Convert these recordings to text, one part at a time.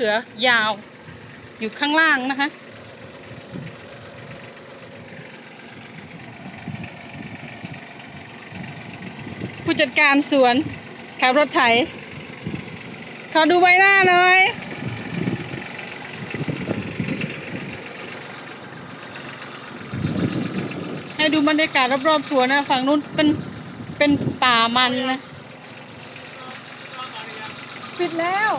เขือยาว อยู่ข้างล่างนะคะ ผู้จัดการสวนขับรถไถ ขอดูใบหน้าหน่อยให้ดูบรรยากาศรอบๆสวนนะฝั่งนู้นเป็นเป็นป่ามันนะ ปิดแล้ว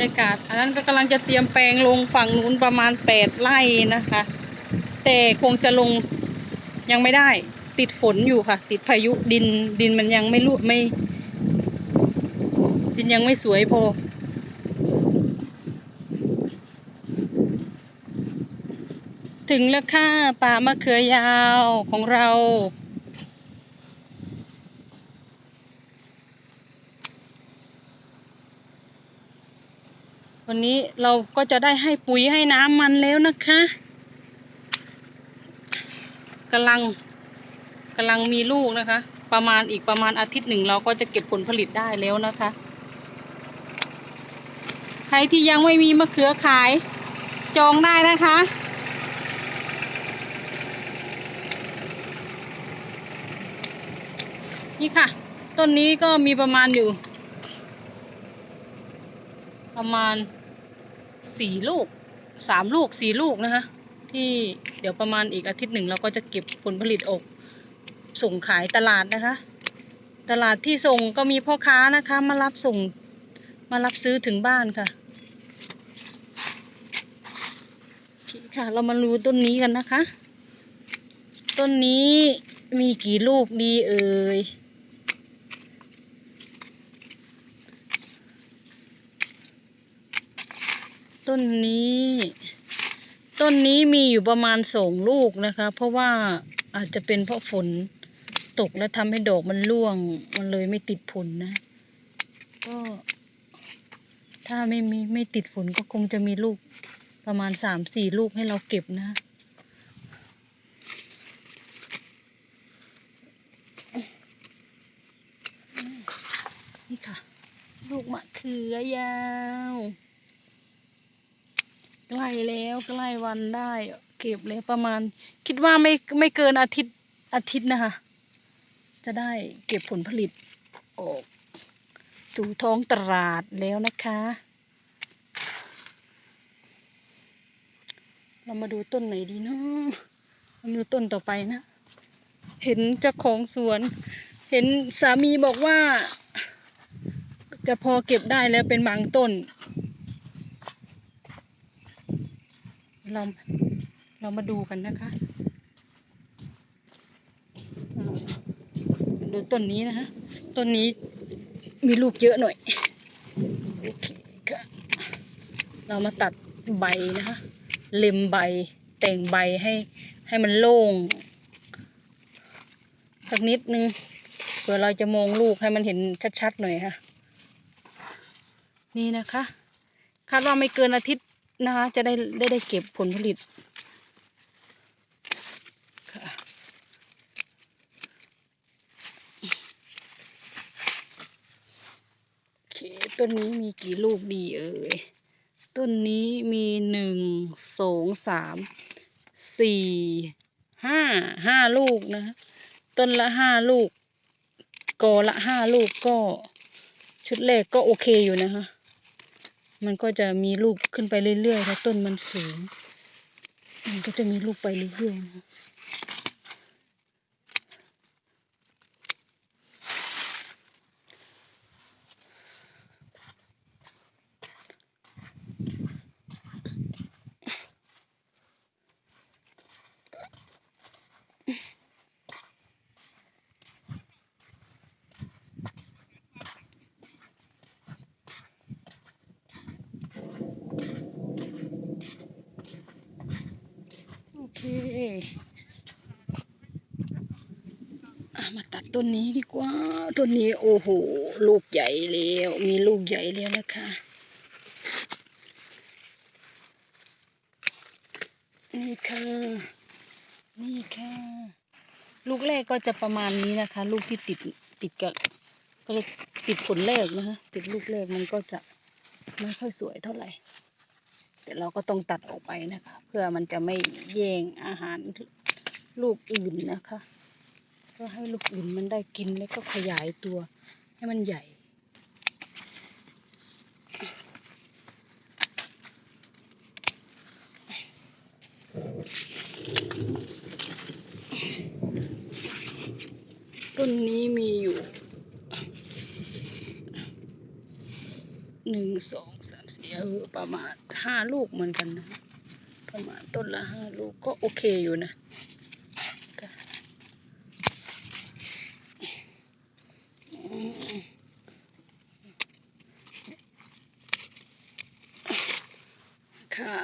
รยากาศ อันนั้นก็กำลังจะเตรียมแปลงลงฝั่งนู้นประมาณแปดไร่นะคะ แต่คงจะลงยังไม่ได้ ติดฝนอยู่ค่ะ ติดพายุดินดินมันยังไม่รู้ไม่ ดินยังไม่สวยพอถึงแล้วค่ะป่ามะเขือยาวของเรา วันนี้เราก็จะได้ให้ปุ๋ยให้น้ำมันแล้วนะคะกำลังกำลังมีลูกนะคะ ประมาณอีกประมาณอาทิตย์หนึ่งเราก็จะเก็บผลผลิตได้แล้วนะคะ ใครที่ยังไม่มีมะเขือขายจองได้นะคะนี่ค่ะ ต้นนี้ก็มีประมาณอยู่ ประมาณ สี่ลูกสามลูกสี่ลูกนะคะที่เดี๋ยวประมาณอีกอาทิตย์หนึ่งเราก็จะเก็บผลผลิตออก ส่งขายตลาดนะคะ ตลาดที่ส่งก็มีพ่อค้านะคะ มารับส่งมารับซื้อถึงบ้านค่ะโอเคค่ะ เรามารู้ต้นนี้กันนะคะ ต้นนี้มีกี่ลูกดีเอ่ย ต้นนี้ ต้นนี้มีอยู่ประมาณสองลูกนะคะ เพราะว่าอาจจะเป็นเพราะฝนตกแล้วทำให้ดอกมันร่วง มันเลยไม่ติดผลนะ ก็ถ้าไม่มีไม่ติดฝนก็คงจะมีลูกประมาณสามสี่ลูกให้เราเก็บนะนี่ค่ะ ลูกมะเขือยาว ใกล้แล้วใกล้วันได้ เก็บแล้วประมาณ คิดว่าไม่ไม่เกินอาทิตย์อาทิตย์นะคะ จะได้เก็บผลผลิตออก สู่ท้องตลาดแล้วนะคะ เรามาดูต้นไหนดีเนาะมาดูต้นต่อไปนะ เห็นเจ้าของสวน เห็นสามีบอกว่า จะพอเก็บได้แล้วเป็นบางต้น เราเรามาดูกันนะคะ ดูต้นนี้นะคะ ต้นนี้มีลูกเยอะหน่อยเเรามาตัดใบนะคะ เล็มใบแต่งใบให้ให้มันโล่ง สักนิดนึงเผื่อเราจะมองลูกให้มันเห็นชัดๆหน่อยค่ะ นี่นะคะ คาดว่าไม่เกินอาทิตย์ นะคะ จะได้ได้ได้เก็บผลผลิตค่ะโอเคต้นนี้มีกี่ลูกดีเอ่ย ต้นนี้มีหนึ่งสองสามสี่ห้าห้าลูกนะ ต้นละห้าลูก กอละห้าลูกก็ ชุดแรกก็โอเคอยู่นะคะ มันก็จะมีลูกขึ้นไปเรื่อยๆถ้าต้นมันสูง มันก็จะมีลูกไปเรื่อยๆนะคะโอเคอะมา ต้นนี้ดีกว่า ต้นนี้โอ้โห ลูกใหญ่แล้ว มีลูกใหญ่แล้วนะคะนี่ค่ะ นี่ค่ะ ลูกแรกก็จะประมาณนี้นะคะ ลูกที่ติดติดกับก็เลยติดผลแรกนะคะติดลูกแรกมันก็จะไม่ค่อยสวยเท่าไหร่ แต่เราก็ต้องตัดออกไปนะคะ เพื่อมันจะไม่แย่งอาหารลูกอื่นนะคะ พื่อให้ลูกอื่นมันได้กินแล้วก็ขยายตัวให้มันใหญ่ ต้นนี้มีอยู่หนึ่งสองสามสี่เออประมาณห้าลูกเหมือนกันนะ ประมาณต้นละห้าลูกก็โอเคอยู่นะค่ะอืมค่ะ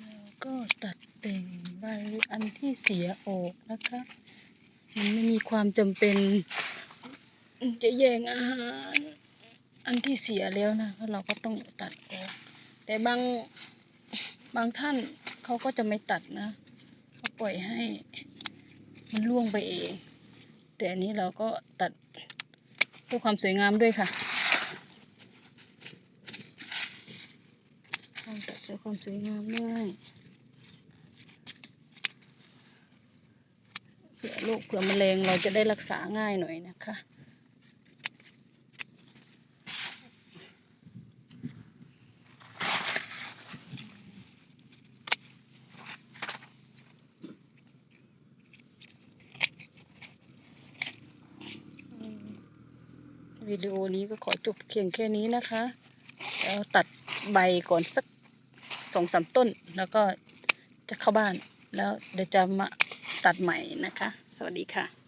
แล้วก็ ตัดแต่งใบอันที่เสียออกนะคะ มันไม่มีความจำเป็นจะแย่งอาหารอันที่เสียแล้วนะเราก็ต้องตัดออก แต่บางบางท่านเขาก็จะไม่ตัดนะเขาปล่อยให้มันร่วงไปเอง แต่อันนี้เราก็ตัดเพื่อความสวยงามด้วยค่ะตัดเพื่อความสวยงามด้วย ลูกเผื่อโรคเผื่อแมลงเราจะได้รักษาง่ายหน่อยนะคะ วิดีโอนี้ก็ขอจบเพียงแค่นี้นะคะแล้วตัดใบก่อนสักสองสามต้น แล้วก็จะเข้าบ้านแล้วเดี๋ยวจะมา ตัดใหม่นะคะ สวัสดีค่ะ